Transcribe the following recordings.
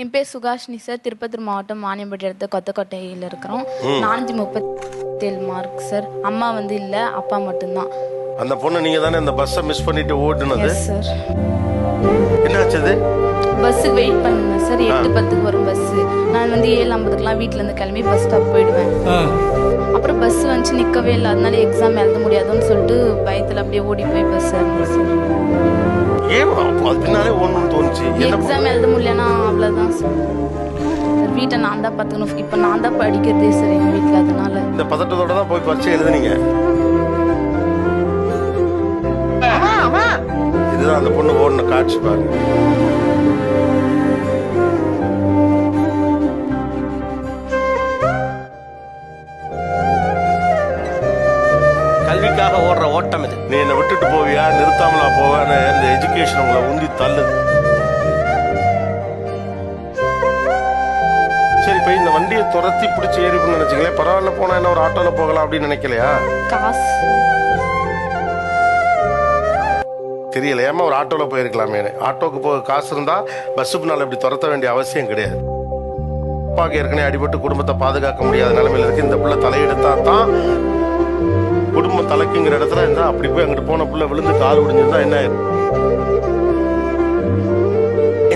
என் பேர் சுகாஷினி சார் திருப்பத்தூர் மாவட்டம் வாணியம்பட்டி இடத்த கொத்தக்கோட்டையில் இருக்கிறோம். நானூற்றி முப்பத்தேழு மார்க் சார் அம்மா வந்து இல்லை அப்பா மட்டும்தான். அந்த பொண்ணு நீங்க தானே இந்த பஸ்ஸை மிஸ் பண்ணிட்டு ஓட்டுனது? எஸ் சார் என்னாச்சு அது? பஸ்ஸுக்கு வெயிட் பண்ணுங்க சார் எட்டு பத்துக்கு வரும் பஸ்ஸு நான் வந்து ஏழு ஐம்பதுக்குலாம் வீட்டிலேருந்து கிளம்பி பஸ் ஸ்டாப் போயிடுவேன். அப்புறம் பஸ் வந்துச்சு நிற்கவே இல்லை. அதனால எக்ஸாம் எழுத முடியாதுன்னு சொல்லிட்டு பயத்தில் அப்படியே ஓடி போய் பஸ் சார் ஏன் அது பின்னாலே தோணுச்சு? எக்ஸாம் எழுத முடியலன்னா அவ்வளோதான் வீட்டை நான் தான் பார்த்துக்கணும். இப்போ நான் தான் படிக்கிறதே சார் எங்கள் வீட்டில் அதனால. இந்த பதட்டத்தோட தான் போய் பரீட்சை எழுதுனீங்க. இதுதான் அந்த பொண்ணு ஓடின காட்சி பாருங்க. கல்விக்காக ஓடுற ஓட்டம் இது. நீ என்னை விட்டுட்டு போவியா? நிறுத்தாமலா போவேன்னு எஜுகேஷன் உங்களை உந்தி தள்ளுது. சரி இப்போ இந்த வண்டியை துரத்தி பிடிச்சி ஏறிப்புன்னு நினைச்சீங்களே பரவாயில்ல போனா என்ன ஒரு ஆட்டோல போகலாம் அப்படின்னு நினைக்கலையா? காசு. தெரியல ஏமா ஒரு ஆட்டோல போயிருக்கலாமே. ஆட்டோக்கு போக காசு இருந்தா பஸ் பின்னால் இப்படி துரத்த வேண்டிய அவசியம் கிடையாது. அப்பாவுக்கு ஏற்கனவே அடிபட்டு குடும்பத்தை பாதுகாக்க முடியாத நிலைமையில இருக்கு. இந்த பிள்ளை தலையெடுத்தா தான் குடும்பம் தலைக்குங்கிற இடத்துல இருந்தா அப்படி போய் அங்கிட்டு போன புள்ள விழுந்து கால் ஒடிஞ்சிருந்தா என்ன ஆயிருக்கும்?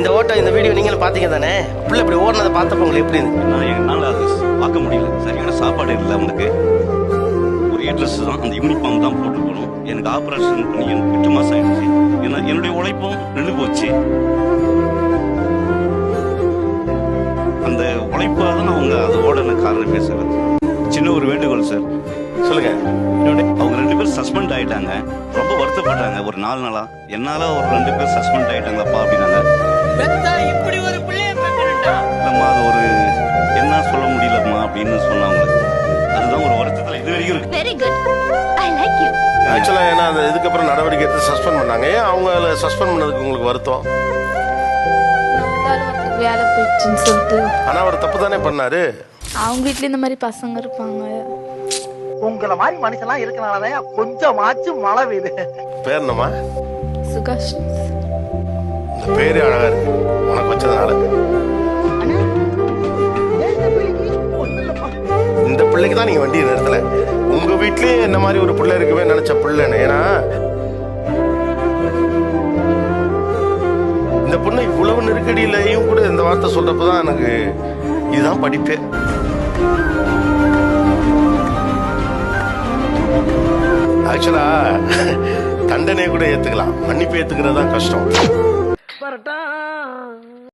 இந்த ஓட்டம் இந்த வீடியோ நீங்களும் பார்த்தீங்க தானே? பிள்ளை இப்படி ஓடுனதை பார்த்தப்ப உங்களுக்கு எப்படி இருந்து நான் என்னால் அது பார்க்க முடியல. சரியான சாப்பாடு இல்லை அவனுக்கு. ஒரு ட்ரெஸ் தான் அந்த யூனிஃபார்ம் தான் போட்டு போகணும் எனக்கு ஆப்ரேஷன் பண்ணி எனக்கு எட்டு மாதம் ஆயிடுச்சு. ஏன்னா என்னுடைய உழைப்பும் நின்று போச்சு. அந்த உழைப்பாக தான் அவங்க அது ஓடன காரணம் பேசுகிறது சின்ன ஒரு வேண்டுகோள் சார் சொல்லுங்க. அவங்க ரெண்டு பேரும் சஸ்பெண்ட் ஆயிட்டாங்க. ரொம்ப வருத்தப்பட்டாங்க. ஒரு நாலு நாளா. என்னால ஒரு ரெண்டு பேர் சஸ்பெண்ட் ஆயிட்டாங்க. அப்படின்னு சொன்னாங்க அதுதான் ஒரு வருத்தத்துல இது வரைக்கும் இருக்கு. Very good I like you ஆக்சுவலா ஏன்னா அந்த இதுக்கப்புறம் நடவடிக்கை எடுத்து சஸ்பெண்ட் பண்ணாங்க. ஏன் அவங்கள சஸ்பெண்ட் பண்ணதுக்கு உங்களுக்கு வருத்தம்? நம்ம அலுவலகத்துக்கு வேலை போயிடுச்சுன்னு சொல்லிட்டு. ஆனா அவர் தப்பு தானே பண்ணாரு? அவங்க வீட்லயும் இந்த மாதிரி பசங்க இருப்பாங்க. உங்கள மாதிரி மனுஷன்லாம் இருக்கனாலதான் கொஞ்சமாச்சும் மழை பெய்யுது. பேர் என்னம்மா? சுகாஷ். இந்த பேரே அழகா இருக்கு. உனக்கு வச்சதுனால. நீங்கள் தான் வண்டியை நிறுத்தல. உங்க வீட்லயே என்ன மாதிரி ஒரு பிள்ளை இருக்குமே நினச்ச பிள்ளைன்னு ஏன்னா இந்த பொண்ணு இவ்வளவு நெருக்கடியிலையும் கூட இந்த வார்த்தை சொல்றப்பதான் எனக்கு இதுதான் படிப்பே. ஆக்சுவலா தண்டனையை கூட ஏத்துக்கலாம். மன்னிப்பு ஏத்துக்கிறது தான் கஷ்டம்